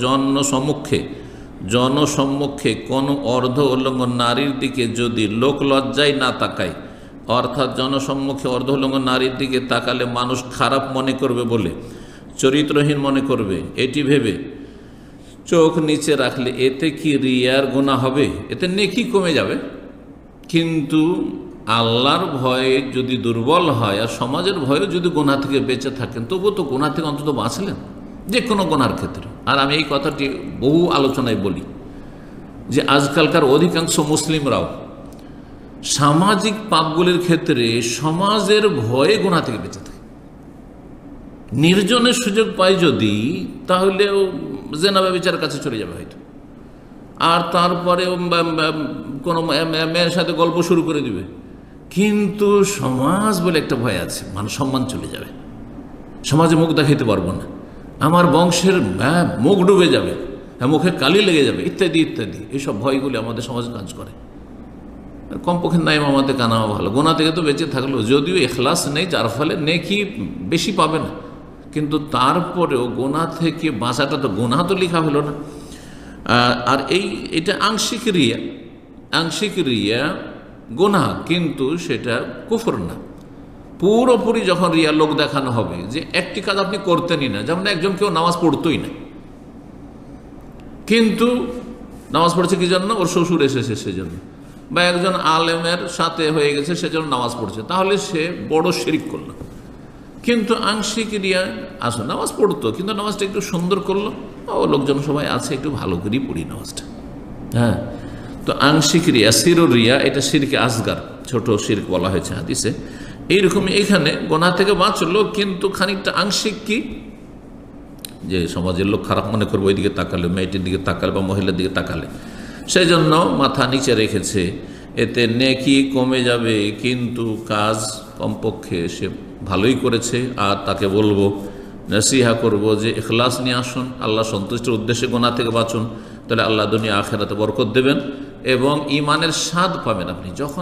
জনসম্মুখে জনসম্মুখে কোনো অর্ধ উল্লঙ্ঘ নারীর দিকে যদি লোক লজ্জায় না তাকায়, অর্থাৎ জনসম্মুখে অর্ধ উল্লঙ্ঘ নারীর দিকে তাকালে মানুষ খারাপ মনে করবে বলে, চরিত্রহীন মনে করবে, এটি ভেবে চোখ নিচে রাখলে এতে কি রিয়ার গুণা হবে? এতে নেকি কমে যাবে। কিন্তু আল্লাহর ভয়ে যদি দুর্বল হয় আর সমাজের ভয়ে যদি গোনা থেকে বেঁচে থাকেন, তবুও তো গোনা থেকে অন্তত বাঁচলেন। যে কোনো গোনার ক্ষেত্রে। আর আমি এই কথাটি বহু আলোচনায় বলি যে আজকালকার অধিকাংশ মুসলিমরাও সামাজিক পাপগুলির ক্ষেত্রে সমাজের ভয়ে গোনা থেকে বেঁচে থাকে। নির্জনের সুযোগ পায় যদি, তাহলেও জেনাবে বিচার কাছে চলে যাবে হয়তো। আর তারপরে কোনো মেয়ের সাথে গল্প শুরু করে দিবে। কিন্তু সমাজ বলে একটা ভয় আছে মানে সম্মান চলে যাবে। সমাজে মুখ দেখাইতে পারব না। আমার বংশের মুখ ডুবে যাবে হ্যাঁ মুখে কালি লেগে যাবে, ইত্যাদি ইত্যাদি। এইসব ভয়গুলি আমাদের সমাজে কাজ করে। কমপক্ষে নাই আমাদের কানা ভালো। গোনা থেকে তো বেঁচে থাকল যদিও এখলাস নেই, যার ফলে নেকি বেশি পাবে না। কিন্তু তারপরেও গোনা থেকে বাঁচাটা তো, গোনা তো লেখা হলো না। আর এই, এটা আংশিক রিয়া। আংশিক রিয়া গোনা, কিন্তু সেটা কুফর না। পুরোপুরি যখন রিয়া লোক দেখানো হবে যে একটি কাজ আপনি করতেনই না, যেমন একজন কেউ নামাজ পড়তোই না। কিন্তু নামাজ পড়ছে কি জন্য? ওর শ্বশুর এসেছে সেজন্য। বা একজন আলেমের সাথে হয়ে গেছে সেজন্য নামাজ পড়ছে। তাহলে সে বড় শিরিক করল। কিন্তু আংশিক রিয়া আসো নামাজ পড়তো, কিন্তু নামাজটা একটু সুন্দর করল। ও লোকজন সবাই আছে, একটু ভালো করেই পড়ি নামাজটা। হ্যাঁ? তো আংশিক রিয়া সির রিয়া, এটা সিরকে আসগার, ছোট সিরক বলা হয়েছে হাদিসে। এইরকম এখানে গোনা থেকে বাঁচলো, কিন্তু খানিকটা আংশিক কি? যে সমাজের লোক খারাপ মনে করবে, ওইদিকে তাকালে, মেয়েটির দিকে তাকালে বা মহিলার দিকে তাকালে। সেই জন্য মাথা নিচে রেখেছে, এতে নেকি কমে যাবে, কিন্তু কাজ কমপক্ষে সে ভালোই করেছে। আর তাকে বলব, নসিহা করব যে এখলাস নিয়ে আসুন, আল্লাহ সন্তুষ্টির উদ্দেশ্যে গোনা থেকে বাঁচুন, তাহলে আল্লাহ দুনিয়া আখেরাতে বরকত দেবেন এবং ইমানের স্বাদ পাবেন আপনি। যখন